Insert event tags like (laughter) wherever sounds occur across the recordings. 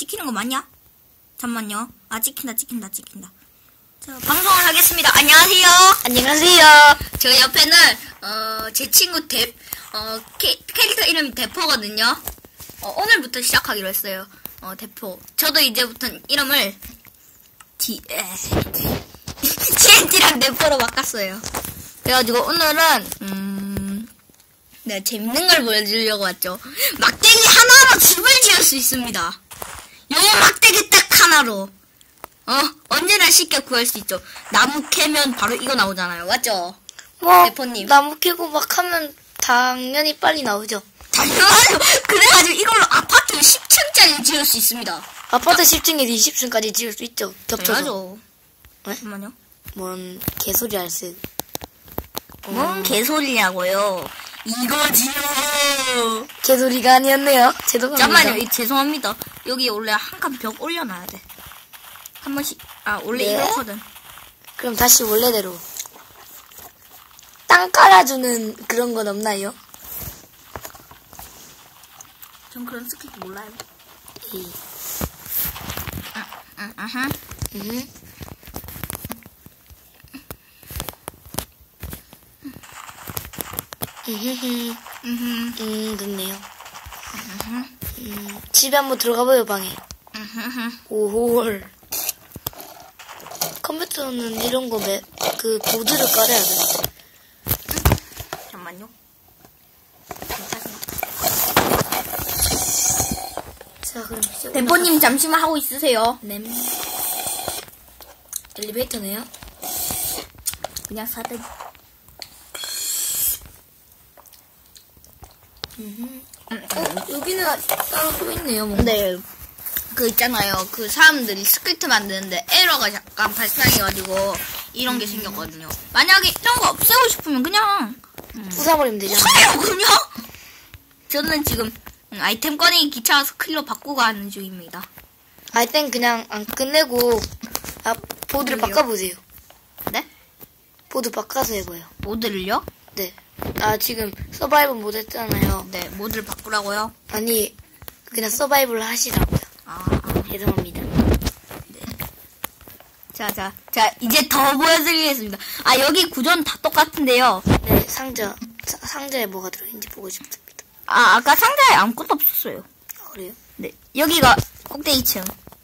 찍히는 거 맞냐? 잠만요. 아, 찍힌다, 찍힌다, 찍힌다. 자, 방송을 하겠습니다. 안녕하세요. 안녕하세요. 저 옆에는, 어, 제 친구 대, 어, 캐, 캐릭터 이름이 대포거든요. 어, 오늘부터 시작하기로 했어요. 어, 대포. 저도 이제부터 이름을, D, 에, TNT랑 대포로 바꿨어요. 그래가지고 오늘은, 음, 네, 재밌는 걸 보여주려고 왔죠. 막대기 하나로 집을 지을 수 있습니다. 요 막대기 딱 하나로. 어, 언제나 쉽게 구할 수 있죠. 나무 캐면 바로 이거 나오잖아요. 맞죠? 뭐 대포님. 나무 캐고 막 하면 당연히 빨리 나오죠. 당연하죠. 그래가지고 이걸로 아파트 10층짜리 지을 수 있습니다. 아파트 10층에서 20층까지 지을 수 있죠. 겹쳐서. 네? 잠깐만요. 뭔 개소리 할수 뭔 개소리냐고요. 이거지요. 개소리가 아니었네요. 죄송합니다. 잠깐만요. 이- 죄송합니다. 여기 원래 한 칸 벽 올려놔야 돼. 한 번씩. 아, 원래 네? 이렇거든. 그럼 다시 원래대로. 땅 깔아주는 그런 건 없나요? 전 그런 스킬 몰라요. 이. 응, 아하. 음. 음흠흠. 음, 음, 됐네요. 음, 집에 한번 들어가봐요, 방에. (laughs) 오홀. 컴퓨터는 이런 거, 매, 그, 보드를 깔아야 되는데. 잠깐만요. 괜찮아요. 자, 그럼 이제. 대포님 잠시만 하고 있으세요. 올라가- 네. 엘리베이터네요. 그냥 사든. 어, 여기는 따로 또 있네요, 뭔가. 근데 그 있잖아요. 그 사람들이 스크립트 만드는데 에러가 잠깐 발생해가지고 이런 게 생겼거든요. 만약에 이런 거 없애고 싶으면 그냥 부숴버리면 되잖아요. 없애요 그냥. 저는 지금 아이템 꺼내기 귀찮아서 클로 바꾸고 하는 중입니다. 아이땐 그냥 안 끝내고, 아, 보드를 왜요? 바꿔보세요. 네? 보드 바꿔서 해봐요. 모드를요? 네. 아, 지금 서바이벌 못 했잖아요. 네, 모드를 바꾸라고요. 아니, 그냥 서바이벌 하시라고요. 아, 아. 죄송합니다. 자, 자, 자, 이제 더 보여드리겠습니다. 아, 여기 구조는 다 똑같은데요. 네, 상자, 사- 상자에 뭐가 들어있는지 보고 싶습니다. 아, 아까 상자에 아무것도 없었어요. 아, 그래요? 네, 여기가 꼭대기층.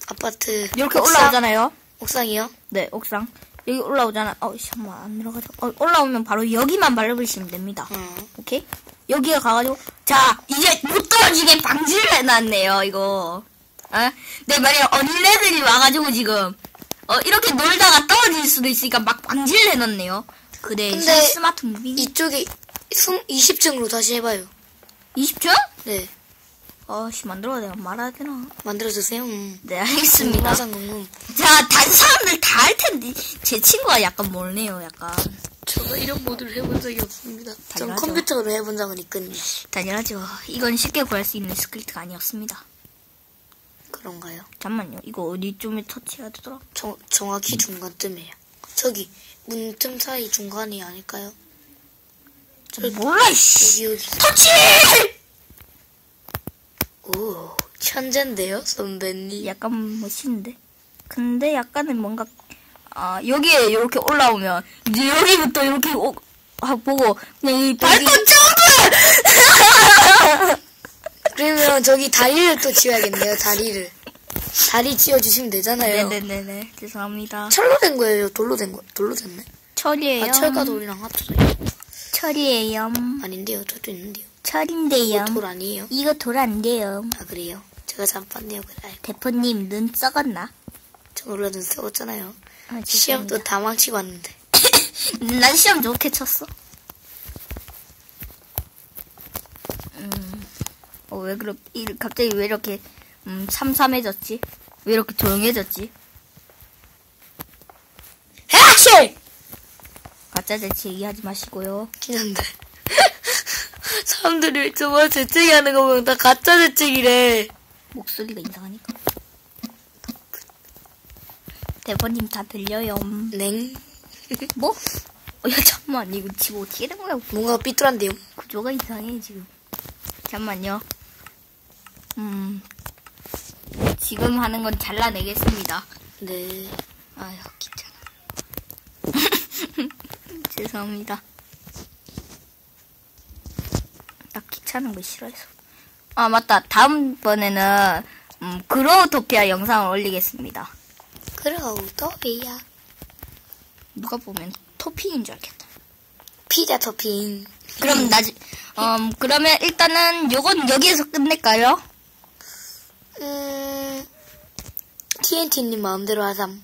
아파트. 이렇게 옥상? 올라오잖아요. 옥상이요? 네, 옥상. 여기 올라오잖아. 어, 잠깐만, 안 들어가죠. 어, 올라오면 바로 여기만 밟으시면 됩니다. 어. 오케이? 여기에 가가지고, 자, 이제 못 떨어지게 방지를 해놨네요, 이거. 어? 네, 만약에 어린애들이 와가지고 지금, 어, 이렇게 놀다가 떨어질 수도 있으니까 막 방지를 해놨네요. 그 대신 근데 스마트 무빙. 이쪽에 20층으로 다시 해봐요. 20초? 네. 어씨, 만들어야 되나? 말아야 되나? 만들어주세요. 음. 네, 알겠습니다. 궁금하상 궁금. 자, 다른 사람들 다 할 텐데, 제 친구가 약간 멀네요, 약간. 저도 이런 모드를 해본 적이 없습니다. 전 당연하죠. 컴퓨터로 해본 적은 있거든요. 당연하죠. 이건 쉽게 구할 수 있는 스크립트가 아니었습니다. 그런가요? 잠만요. 이거 어디쯤에 터치해야 되더라? 정, 정확히 중간쯤이에요. 저기 문 틈 사이 중간이 아닐까요? 저기 몰라, 씨. 여기 여기. 터치! 오 천재인데요, 선배님. 약간 멋있는데? 근데 약간은 뭔가, 아, 여기에 이렇게 올라오면, 이제 여기부터 이렇게 오, 아, 보고, 그냥 이 발톱 점프! (laughs) 그러면 저기 다리를 또 지어야겠네요, 다리를. 다리 지어주시면 되잖아요. 네네네네. 죄송합니다. 철로 된 거예요, 돌로 된 거, 돌로 됐네. 철이에요. 아, 철과 돌이랑 합쳐져 있 철이에요. 아닌데요, 저도 있는데요. 철인데요. 이거 돌 아니에요? 이거 돌 안 돼요. 아, 그래요? 제가 잘못 봤네요, 그래. 대포님, 눈 썩었나? 저 원래 눈 썩었잖아요. 아, 시험도 다 망치고 왔는데. (laughs) 난 시험 좋게 쳤어. 음, 어, 왜 그렇게, 이- 갑자기 왜 이렇게, 음, 삼삼해졌지? 왜 이렇게 조용해졌지? 해악실! 가짜 대체 얘기하지 마시고요. 긴한데. 사람들이 저번 재채기 하는 거 보면 다 가짜 재채기래. 목소리가 이상하니까. 대본님 다 들려요. 냉. 뭐? 어, 야, 잠깐만. 이거 지금 어떻게 된 거야? 뭔가 삐뚤한데요? 구조가 이상해, 지금. 잠깐만요. 음. 지금 하는 건 잘라내겠습니다. 네. 아유, 귀찮아. (laughs) 죄송합니다. 나 귀찮은 거 싫어해서. 아, 맞다. 다음번에는, 음, 그로우토피아 영상을 올리겠습니다. 또비야. 누가 보면 토핑인 줄 알겠다. 피자 토핑. 그럼 나지, 음, 그러면 일단은 요건 여기에서 끝낼까요? 음, TNT님 마음대로 하삼.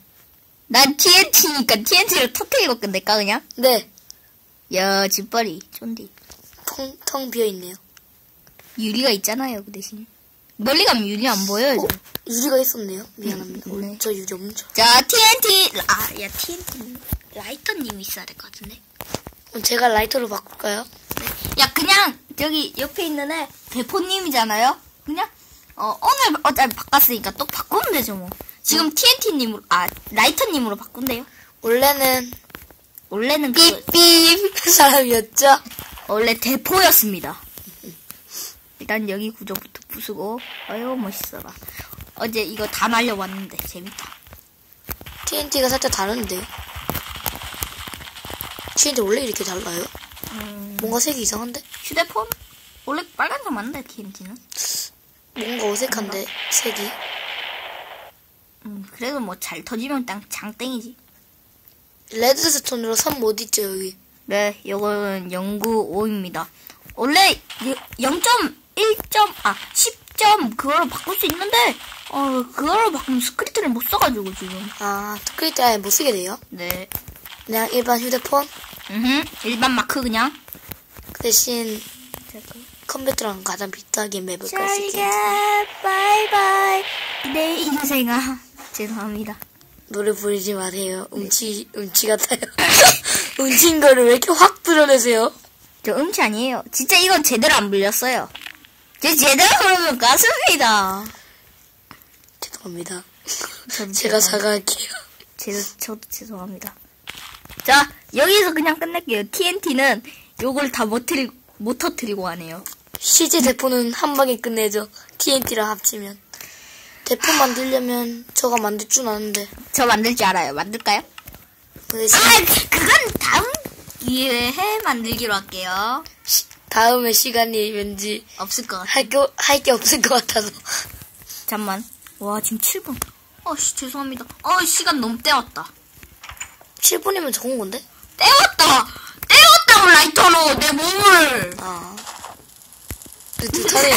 난 TNT니까 TNT를 터뜨리고 끝낼까, 그냥? 네. 야, 집벌이, 쫀디. 텅, 텅 비어있네요. 유리가 있잖아요, 그 대신. 멀리 가면 유리 안 보여요, 어, 저. 유리가 있었네요. 미안합니다. 네. 어, 저 유리 엄청. 자, TNT, 아, 야, TNT, 라이터님 있어야 될 것 같은데. 그럼 제가 라이터로 바꿀까요? 야, 그냥, 저기, 옆에 있는 애, 대포님이잖아요? 그냥, 어, 오늘 어차피 바꿨으니까 또 바꾸면 되죠, 뭐. 지금 TNT님으로, 아, 라이터님으로 바꾼대요. 원래는 원래는 그, 삐삐 (laughs) 사람이었죠? 원래 대포였습니다. 일단 여기 구조부터 부수고, 아유, 멋있어라. 어제 이거 다 날려왔는데, 재밌다. TNT가 살짝 다른데. TNT 원래 이렇게 달라요? 음, 뭔가 색이 이상한데? 휴대폰? 원래 빨간색 맞는데, TNT는? 뭔가 어색한데, 색이. 음, 그래도 뭐 잘 터지면 땅, 장땡이지. 레드스톤으로 선못 있죠, 여기. 네, 요거는 095입니다. 원래 0.1점, 아, 10점 그걸로 바꿀 수 있는데, 어, 그걸로 바꾸면 스크립트를 못 써가지고, 지금. 아, 스크립트 아예 못 쓰게 돼요? 네. 그냥 일반 휴대폰? 음 일반 마크 그냥. 그 대신 컴퓨터랑 가장 비슷하게 맵을 깔수잘 있게. 가, 바이바이. 내 인생아. (laughs) 죄송합니다. 노래 부르지 마세요. 음치, 음치 같아요. (laughs) 음치인 거를 왜 이렇게 확 드러내세요? 저 음치 아니에요. 진짜 이건 제대로 안 불렸어요. 제 제대로 부르면 가슴이다. 죄송합니다. (laughs) 제가. 사과할게요. 제, 저도 죄송합니다. 자, 여기서 그냥 끝낼게요. TNT는 요걸 다 못 터뜨리고, 못 터뜨리고 가네요. CJ 대포는 한 방에 끝내죠. TNT랑 합치면. 대포 만들려면 저가 만들 줄 아는데. 저 만들 줄 알아요. 만들까요? 그 아, 그건 다음 기회에 만들기로 할게요. 시- 다음에 시간이 왠지 없을 것 같아. 할 게, 할 게 없을 것 같아서. 잠만. 와, 지금 7분. 어씨, 죄송합니다. 어, 시간 너무 때웠다. 7분이면 적은 건데? 때웠다! 때웠다고, 라이터로! 내 몸을! 아. 느긋하네요.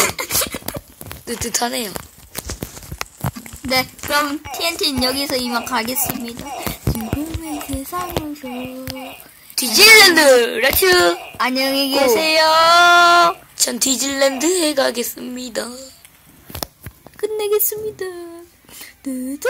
느긋하네요. (laughs) 네, 그럼 TNT는 여기서 이만 가겠습니다. 지금의 세상에서. 디즈랜드 렛츠! 안녕히 계세요. 전 디즈랜드에 가겠습니다. 끝내겠습니다. 두두두.